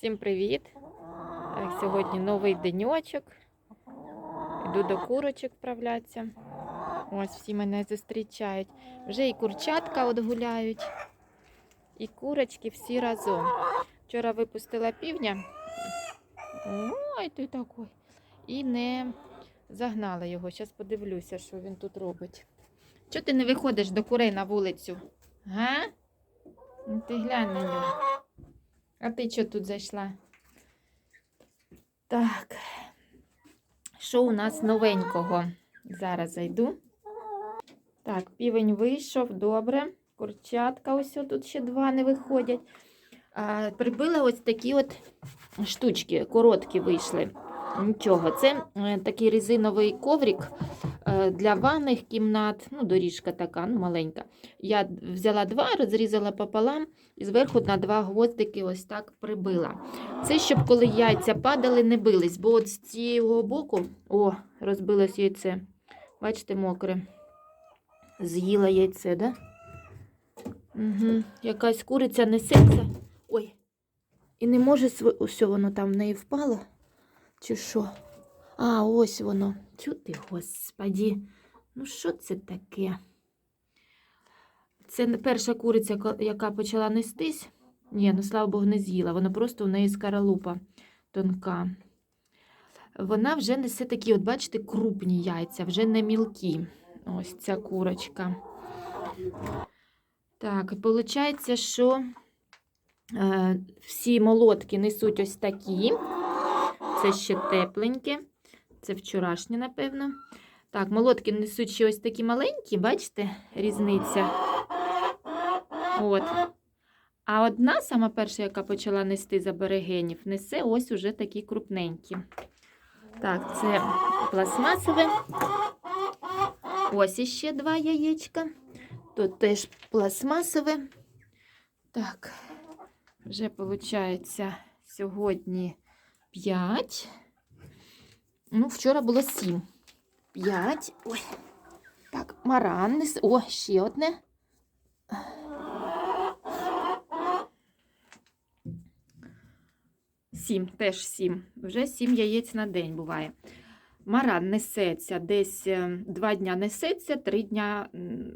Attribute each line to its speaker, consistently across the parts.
Speaker 1: Всім привіт! Сьогодні новий денечок. Йду до курочок вправлятися. Ось всі мене зустрічають. Вже і курчатка от гуляють, і курочки всі разом. Вчора випустила півня. Ой, ти такий. І не загнала його. Зараз подивлюся, що він тут робить. Чого ти не виходиш до курей на вулицю? Га? Ну, ти глянь на нього. А ти що тут зайшла? Так. Що у нас новенького? Зараз зайду. Так, півень вийшов, добре. Курчатка, ось тут ще два не виходять. А, прибила ось такі от штучки, короткі вийшли. Нічого, це е, такий резиновий коврик для ванних кімнат, ну, доріжка така, ну, маленька. Я взяла два, розрізала пополам і зверху на два гвоздики ось так прибила. Це щоб коли яйця падали, не бились, бо от з цього боку, о, розбилось яйце. Бачите, мокре. З'їла яйце, да? Угу. Якась куриця несеться. Ой. І не може св... Ось воно там в неї впало. Чи що? А, ось воно. Чути, господі. Ну, що це таке? Це перша куриця, яка почала нестись. Ні, ну слава Богу, не з'їла. Вона просто в неї скаралупа тонка. Вона вже несе такі, от бачите, крупні яйця, вже не мілкі. Ось ця курочка. Так, виходить, що е, всі молотки несуть ось такі. Це ще тепленьке. Це вчорашнє, напевно. Так, молотки несуть ще ось такі маленькі, бачите, різниця. От. А одна, сама перша, яка почала нести за берегенів, несе ось уже такі крупненькі. Так, це пластмасове. Ось іще два яєчка. Тут теж пластмасове. Так, вже виходить сьогодні 5. Ну, вчора було 7. 5. Ой. Так, маран. О, ще одне. Сім, теж сім. Вже сім яєць на день буває. Маран несеться десь е, два дня несеться, три дня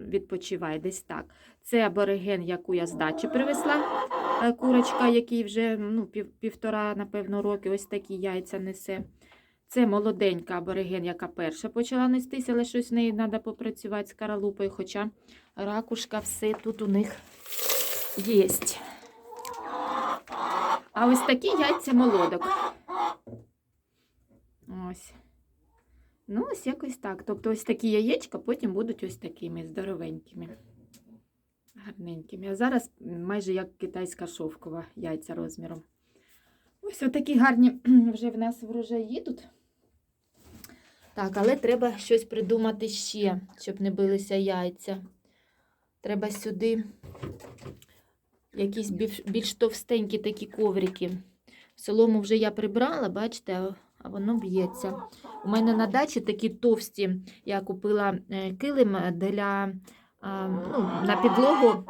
Speaker 1: відпочиває, десь так. Це абориген, яку я з дачі привезла. е, Курочка, який вже ну, пів, півтора, напевно, роки, ось такі яйця несе. Це молоденька абориген, яка перша почала нестися, але щось в неї треба попрацювати з каралупою, хоча ракушка все тут у них є. А ось такі яйця молодок. Ось. Ну, ось якось так. Тобто ось такі яєчка потім будуть ось такими здоровенькими. Гарненькими. А зараз майже як китайська шовкова яйця розміром. Ось отакі гарні вже в нас врожаї тут. Так, але треба щось придумати ще, щоб не билися яйця. Треба сюди якісь більш, більш товстенькі такі коврики. Солому вже я прибрала, бачите, а- воно б'ється. У мене на дачі такі товсті. Я купила е, килим для ну, на підлогу,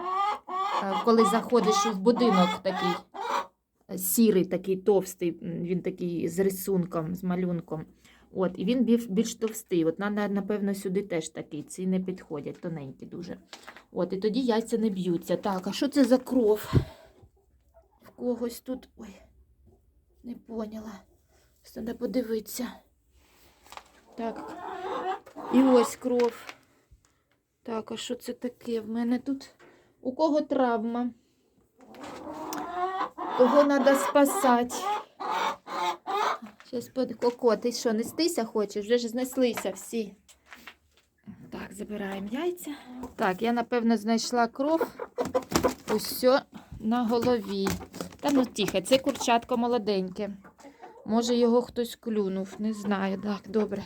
Speaker 1: коли заходиш в будинок такий е, сірий, такий товстий, він такий з рисунком, з малюнком. От, і він більш, товстий. От, на- на- напевно, сюди теж такий. Ці не підходять, тоненькі дуже. От, і тоді яйця не б'ються. Так, а що це за кров? В когось тут. Ой, не поняла. Треба подивитися. Так. І ось кров. Так, а що це таке? В мене тут у кого травма? Кого треба спасати? Зараз под... Коко, ти що, нестися хочеш? Вже ж знеслися всі. Так, забираємо яйця. Так, я, напевно, знайшла кров. Усьо на голові. Та ну тихо, це курчатко молоденьке. Може, його хтось клюнув, не знаю. Так, добре.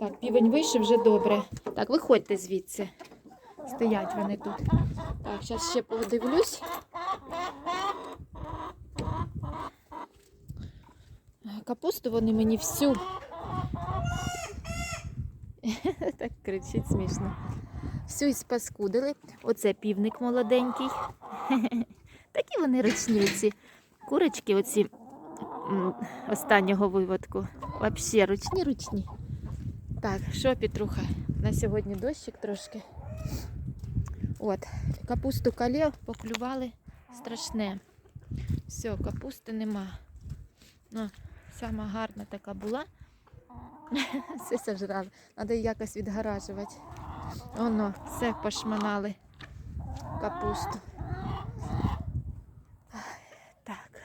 Speaker 1: Так, півень вийшов вже добре. Так, виходьте звідси. Стоять вони тут. Так, зараз ще подивлюсь. Капусту вони мені всю. Так кричить смішно. Всю іспаскудили. Оце півник молоденький. Такі вони ручниці. Курочки оці останнього виводку. Взагалі ручні ручні. Так, що, Петруха? На сьогодні дощик трошки. От, капусту калє поклювали страшне. Все, капусти нема. Сама гарна така була. Все сожрали. Треба якось відгаражувати. Оно, все пошманали капусту. Так,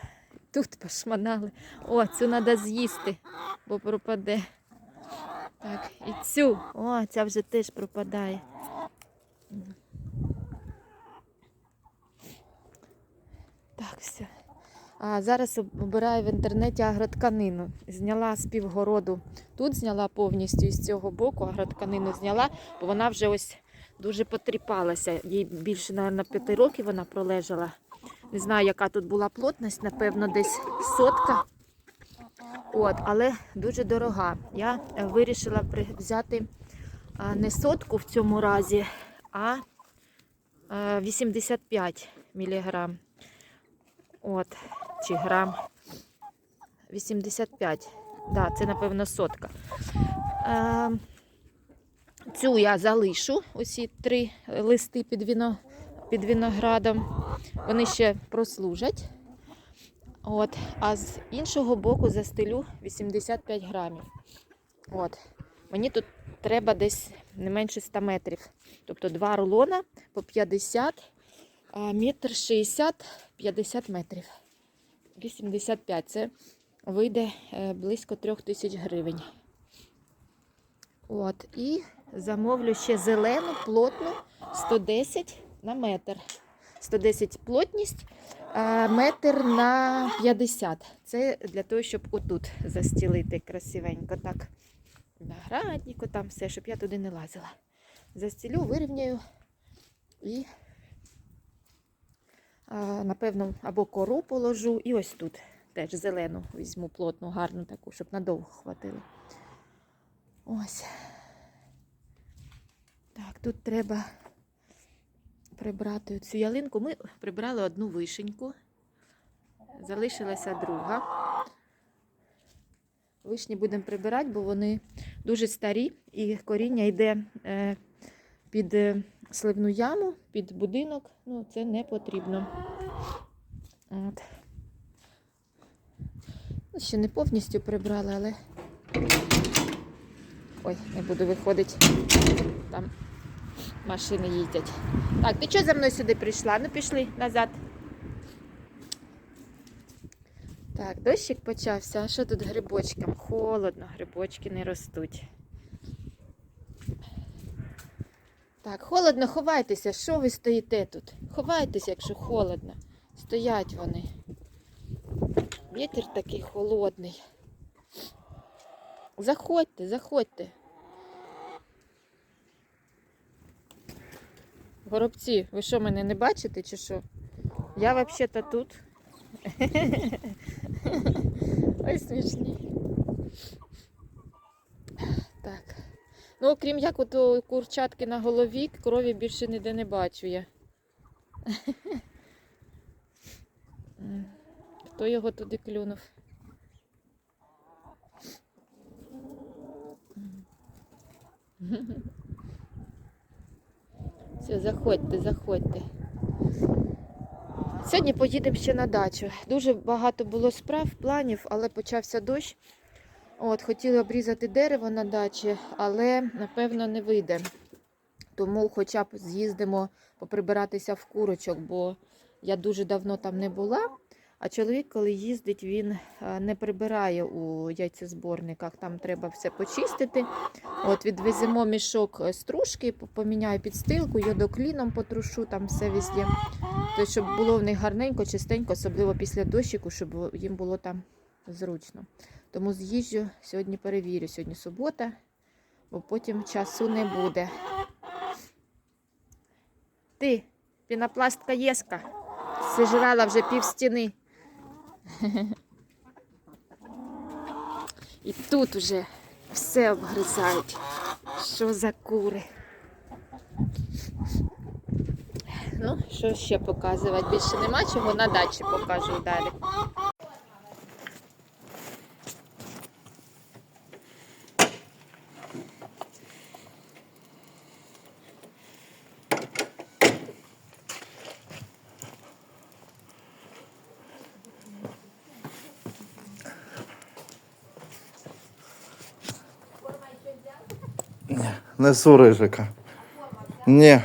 Speaker 1: тут пошманали. О, цю треба з'їсти, бо пропаде. Так, і цю. О, ця вже теж пропадає. Так, все. А зараз обираю в інтернеті агротканину. Зняла з півгороду. Тут зняла повністю і з цього боку агротканину зняла, бо вона вже ось дуже потріпалася. Їй більше, мабуть, п'яти років вона пролежала. Не знаю, яка тут була плотність, напевно, десь сотка. От, але дуже дорога. Я е, вирішила взяти не сотку в цьому разі, а е, 85 міліграм. От, чи грам. 85. Да, це, напевно, сотка. Е, цю я залишу, усі три листи під, віно, під виноградом. Вони ще прослужать. От, а з іншого боку застелю 85 грамів. От. Мені тут треба десь не менше 100 метрів. Тобто два рулона по 50, а метр 60, 50 метрів. 85. Це вийде е, близько 3000 тисяч гривень. От. І замовлю ще зелену, плотну 110 на метр. 110 плотність, метр на 50. Це для того, щоб отут застілити красивенько так. Наградніку, там все, щоб я туди не лазила. Застілю, вирівняю і, напевно, або кору положу, і ось тут теж зелену візьму плотну, гарну таку, щоб надовго хватило. Ось. Так, тут треба прибрати цю ялинку. Ми прибрали одну вишеньку, залишилася друга. Вишні будемо прибирати, бо вони дуже старі і коріння йде е, під е, сливну яму, під будинок. Ну, це не потрібно. От. Ну, ще не повністю прибрали, але. Ой, не буду виходити. Там машини їздять. Так, ти чого за мною сюди прийшла? Ну пішли назад. Так, дощик почався. А що тут грибочкам? Холодно, грибочки не ростуть. Так, холодно, ховайтеся. Що ви стоїте тут? Ховайтеся, якщо холодно. Стоять вони. Вітер такий холодний. Заходьте, заходьте. Горобці, ви що, мене не бачите чи що? Я взагалі-то тут. Ой, смішні. Так. Ну, окрім як от у курчатки на голові, крові більше ніде не бачу я. Хто його туди клюнув? Все, заходьте, заходьте. Сьогодні поїдемо ще на дачу. Дуже багато було справ, планів, але почався дощ. От, хотіли обрізати дерево на дачі, але напевно не вийде. Тому хоча б з'їздимо поприбиратися в курочок, бо я дуже давно там не була. А чоловік, коли їздить, він е, не прибирає у яйцезборниках. Там треба все почистити. От відвеземо мішок е, стружки, по- поміняю підстилку, йодокліном потрушу, там все везде. То, щоб було в них гарненько, чистенько, особливо після дощику, щоб їм було там зручно. Тому з'їжджу, сьогодні перевірю, сьогодні субота, бо потім часу не буде. Ти, пінопластка єска, зжирала вже пів стіни. І тут уже все обгризають. Що за кури? ну що ще показувати? Більше нема чого на дачі покажу далі.
Speaker 2: Несу рижика. Ні.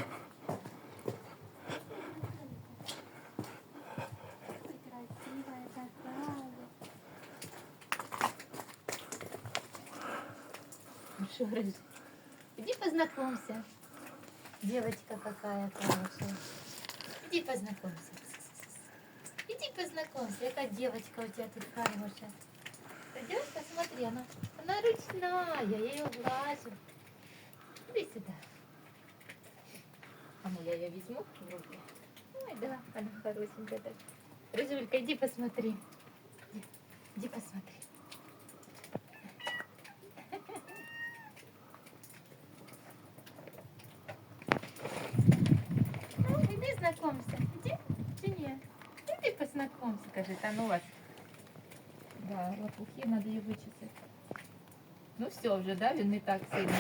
Speaker 3: Рыж, иди познакомься. Девочка какая хорошая. Иди познакомься. Иди познакомься. Эта девочка у тебя тут хорошая. Пойдешь, посмотри, она, она ручная, я ее глажу. Иди сюда. А ну я ее возьму в руки. Ой, да, она хорошенькая так. Рыжулька, иди посмотри. Иди, иди посмотри. Ну, иди знакомься. Иди, иди нет. Иди познакомься. Скажи, там у вас. Да, лопухи надо її вичистити. Ну все вже, да? Він не так сильно.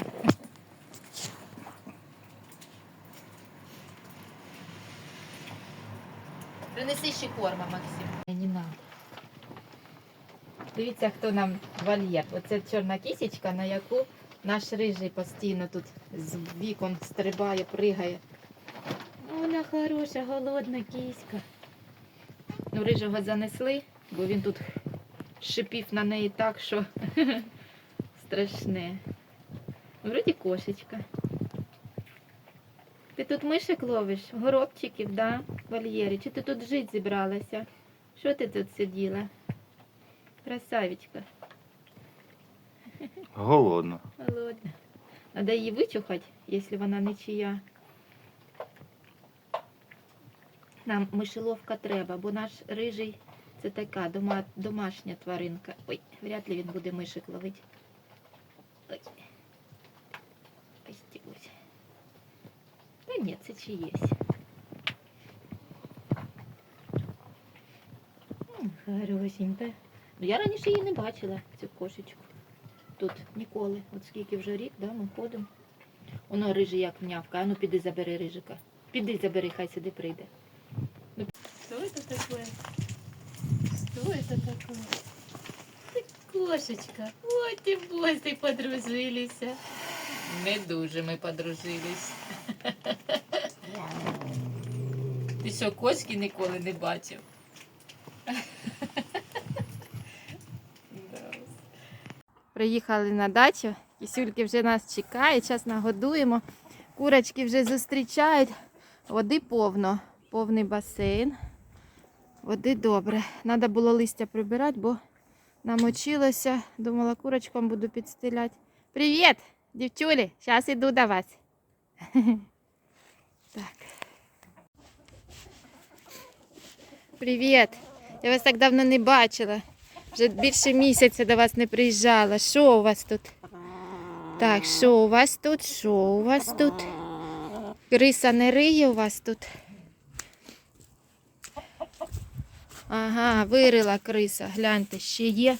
Speaker 3: Принеси ще корма, Максим. Не надо. Дивіться, хто нам вольєр. Оце чорна кісечка, на яку наш рижий постійно тут з вікон стрибає, пригає. Вона хороша, голодна кіська. Ну, рижого занесли, бо він тут шипів на неї так, що страшне. Вроді кошечка. Ти тут мишек ловиш, горобчиків, да? Вольєрі? Чи ти тут жити зібралася? Що ти тут сиділа? Красавичка.
Speaker 2: Голодно.
Speaker 1: Голодна. Надо її вичухати, якщо вона не чия. Нам мишеловка треба, бо наш рижий це така дома, домашня тваринка. Ой, вряд ли він буде мишек ловити. Ой. Постігусь. Та ні, це чиєсь. Хорошенька. Ну, я раніше її не бачила, цю кошечку. Тут ніколи. От скільки вже рік, да, ми ходимо. Воно рижий як м'явка. А ну піди забери рижика. Піди забери, хай сюди прийде. Ну, Що це таке? Що це таке? Ти кошечка. Ой, ти босі подружилися. Не дуже ми подружились. Ти що, кошки ніколи не бачив? Приїхали на дачу, кисюльки вже нас чекають, зараз нагодуємо. Курочки вже зустрічають. Води повно, повний басейн. Води добре. Треба було листя прибирати, бо намочилося. Думала, курочкам буду підстеляти. Привіт, дівчулі! Зараз іду до вас. Так. Привіт! Я вас так давно не бачила. Вже більше місяця до вас не приїжджала. Що у вас тут? Так, що у вас тут? Що у вас тут? Криса не риє у вас тут? Ага, вирила криса. Гляньте, ще є.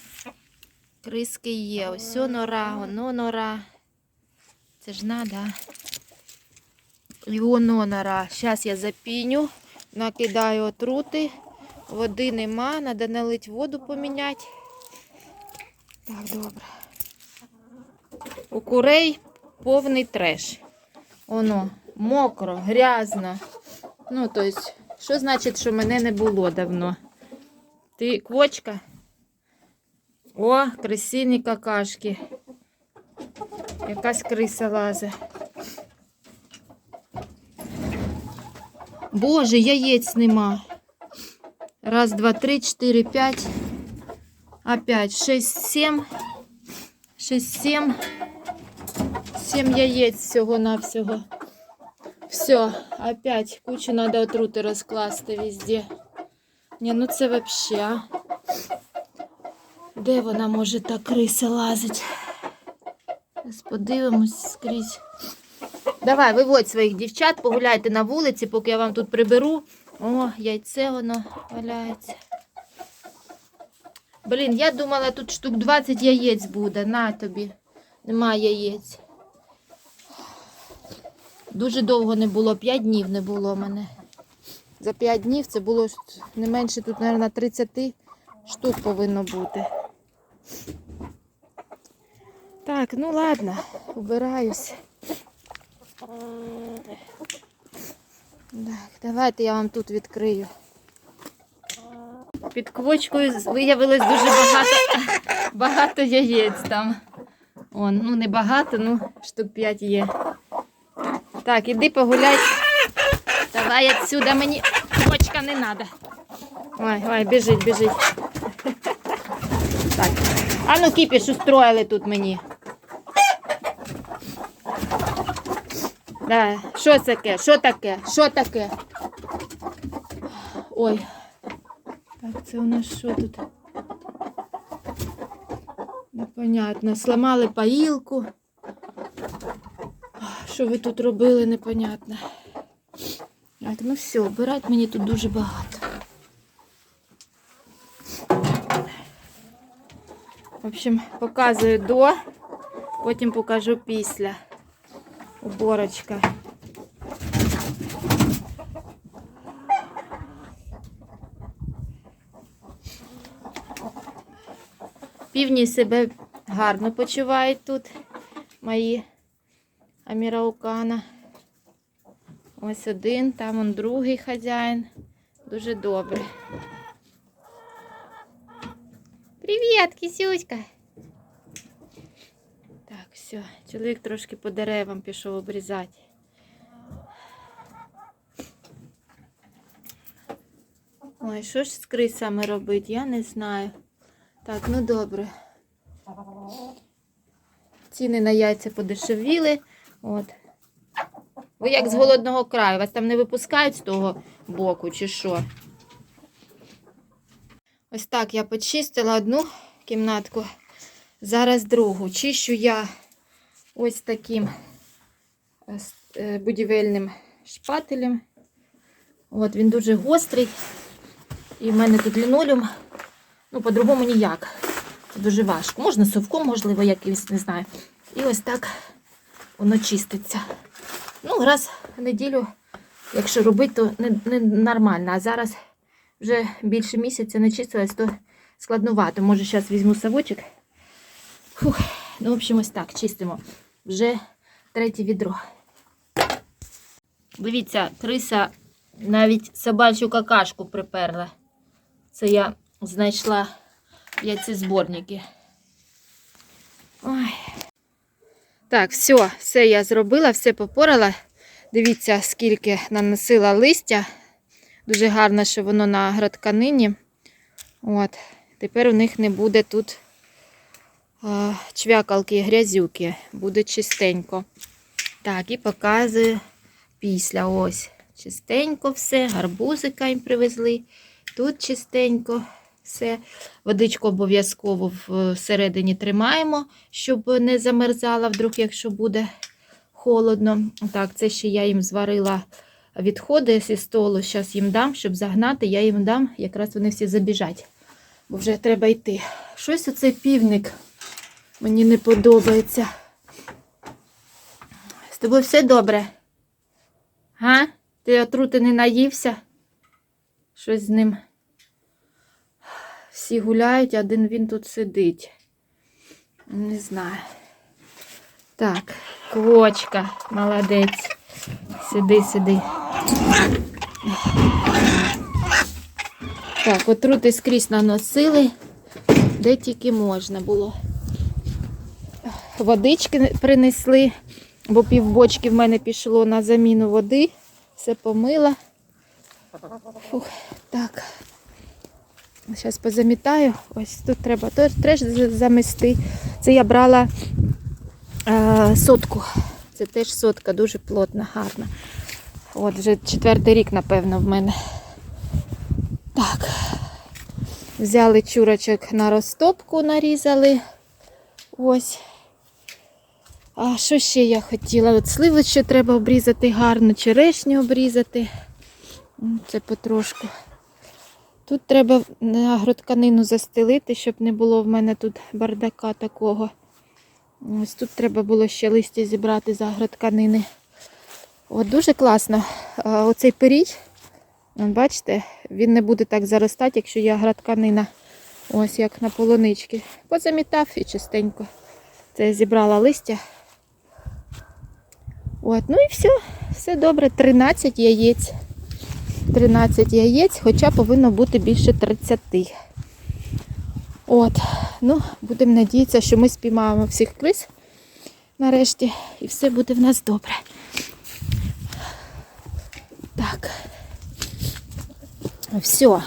Speaker 1: Криски є. Ось нора, воно нора. Це ж надо. І воно нора. Зараз я запіню, накидаю отрути. Води нема, треба налити воду поміняти. Так, добре. У курей повний треш. Воно мокро, грязно. Ну, тобто, що значить, що мене не було давно? Ти квочка? О, крисині какашки. Якась криса лазить. Боже, яєць нема. Раз, два, три, четыре, пять. Опять шесть, семь. Шесть, семь. Семь яєць всього-навсього. Все, опять кучу надо отрути розкласти везде. Ні, ну це вообще. а. Де вона може та криса лазить? Подивимось скрізь. Давай, виводь своїх дівчат, погуляйте на вулиці, поки я вам тут приберу. О, яйце воно валяється. Блін, я думала, тут штук 20 яєць буде. На тобі. Нема яєць. Дуже довго не було, 5 днів не було мене. За 5 днів це було не менше тут, мабуть, 30 штук повинно бути. Так, ну ладно, убираюсь. Так, давайте я вам тут відкрию. Під квочкою виявилось дуже багато, багато яєць там. Он, ну не багато, ну штук 5 є. Так, іди погуляй. Давай отсюда мені квочка не треба. Ой, ой, біжить, біжить. Так. А ну кіпіш устроїли тут мені. Да. Що таке? Що таке? Що таке? Ой. Так, це у нас що тут? Непонятно. Сламали паїлку. Що ви тут робили, непонятно. Так, ну все, обирати мені тут дуже багато. В общем, показую до, потім покажу після. Уборочка. Півні себе гарно почувають тут, мої аміраукана. Ось один, там он другий хазяїн. Дуже добре. Привіт, кисюська. Все, чоловік трошки по деревам пішов обрізати. Ой, що ж з крисами робити, я не знаю. Так, ну добре. Ціни на яйця подешевіли. От. Ви як з голодного краю, вас там не випускають з того боку, чи що? Ось так я почистила одну кімнатку. Зараз другу. Чищу я ось таким е, е, будівельним шпателем. От він дуже гострий. І в мене тут лінолеум. Ну, по-другому ніяк. Це дуже важко. Можна совком, можливо, якимось, не знаю. І ось так воно чиститься. Ну, раз в неділю, якщо робити, то не, не нормально. А зараз вже більше місяця не чистилась, то складнувато. Може, зараз візьму совочок. Фух. Ну, в общем, ось так чистимо. Вже третє відро. Дивіться, криса навіть собачу какашку приперла. Це я знайшла яйцезборники. Ой. Так, все, все я зробила, все попорала. Дивіться, скільки наносила листя. Дуже гарно, що воно на градканині. От. Тепер у них не буде тут а, чвякалки, грязюки. Буде чистенько. Так, і показую після. Ось. Чистенько все. Гарбузика їм привезли. Тут чистенько все. Водичку обов'язково всередині тримаємо, щоб не замерзала, вдруг, якщо буде холодно. Так, це ще я їм зварила відходи зі столу. Зараз їм дам, щоб загнати, я їм дам, якраз вони всі забіжать. Бо вже треба йти. Щось оцей півник мені не подобається. З тобою все добре? Га? Ти отрути не наївся? Щось з ним. Всі гуляють, один він тут сидить. Не знаю. Так, квочка, молодець. Сиди, сиди. Так, отрути скрізь наносили, де тільки можна було. Водички принесли, бо півбочки в мене пішло на заміну води. Все помила. Фух, так. Зараз позамітаю. Ось тут треба теж, замести. Це я брала е, сотку. Це теж сотка, дуже плотна, гарна. От вже четвертий рік, напевно, в мене. Так. Взяли чурочок на розтопку, нарізали. Ось. А що ще я хотіла? От сливу ще треба обрізати гарно, черешню обрізати. Це потрошку. Тут треба агротканину застелити, щоб не було в мене тут бардака такого. Ось тут треба було ще листя зібрати з агротканини. От дуже класно. Оцей пирій, бачите, він не буде так заростати, якщо є агротканина. Ось як на полунички. Позамітав і чистенько. Це я зібрала листя. От, ну і все, все добре. 13 яєць. 13 яєць, хоча повинно бути більше 30. От, ну, будемо надіятися, що ми спіймаємо всіх криз нарешті, і все буде в нас добре. Так. Все.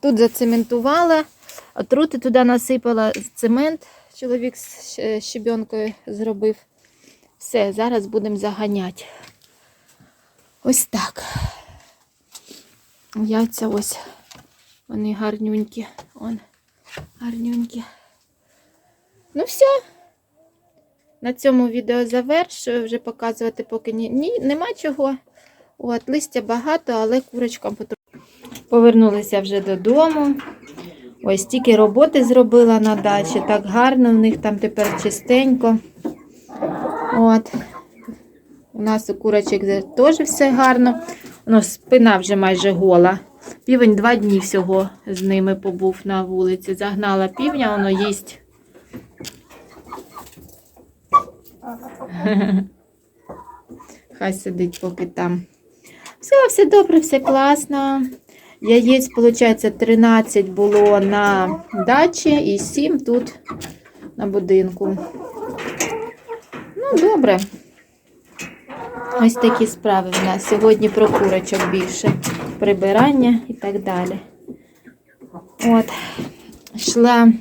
Speaker 1: Тут зацементувала, отрути туди насипала цемент. Чоловік з щебенкою зробив. Все, зараз будемо заганяти. Ось так. Яйця ось. Вони гарнюнькі. Он, гарнюнькі. Ну все. На цьому відео завершую. Вже показувати поки ні, ні нема чого. От, листя багато, але курочкам потрібно. Повернулися вже додому. Ось тільки роботи зробила на дачі. Так гарно, в них там тепер чистенько. От. У нас у курочок теж все гарно. Ну, спина вже майже гола. Півень два дні всього з ними побув на вулиці. Загнала півня, воно їсть. Хай сидить поки там. Все, все добре, все класно. Яєць, виходить, 13 було на дачі і 7 тут на будинку. Ну, добре. Ось такі справи в нас. Сьогодні про курочок більше. Прибирання і так далі. От. Йшла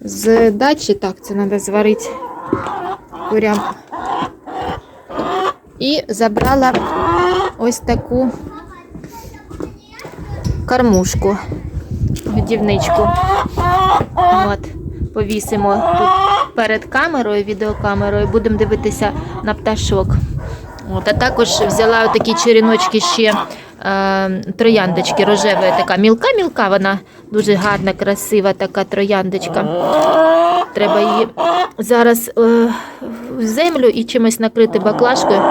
Speaker 1: з дачі, так, це треба зварити курям. І забрала ось таку кормушку, годівничку. От, повісимо тут перед камерою, відеокамерою, будемо дивитися на пташок. От, а також взяла такі черіночки ще е, трояндочки рожева, така мілка-мілка, вона дуже гарна, красива така трояндочка. Треба її зараз е, в землю і чимось накрити баклажкою.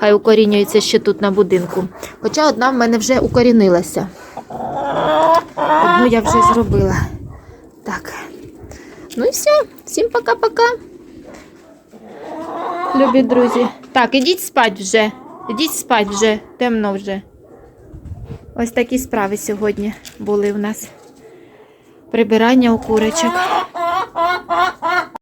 Speaker 1: Хай укорінюється ще тут на будинку. Хоча одна в мене вже укорінилася. Одну я вже зробила. Так. Ну і все. Всім пока-пока. Любі друзі. Так, ідіть спать вже. Ідіть спать вже. Темно вже. Ось такі справи сьогодні були у нас. Прибирання у курочок.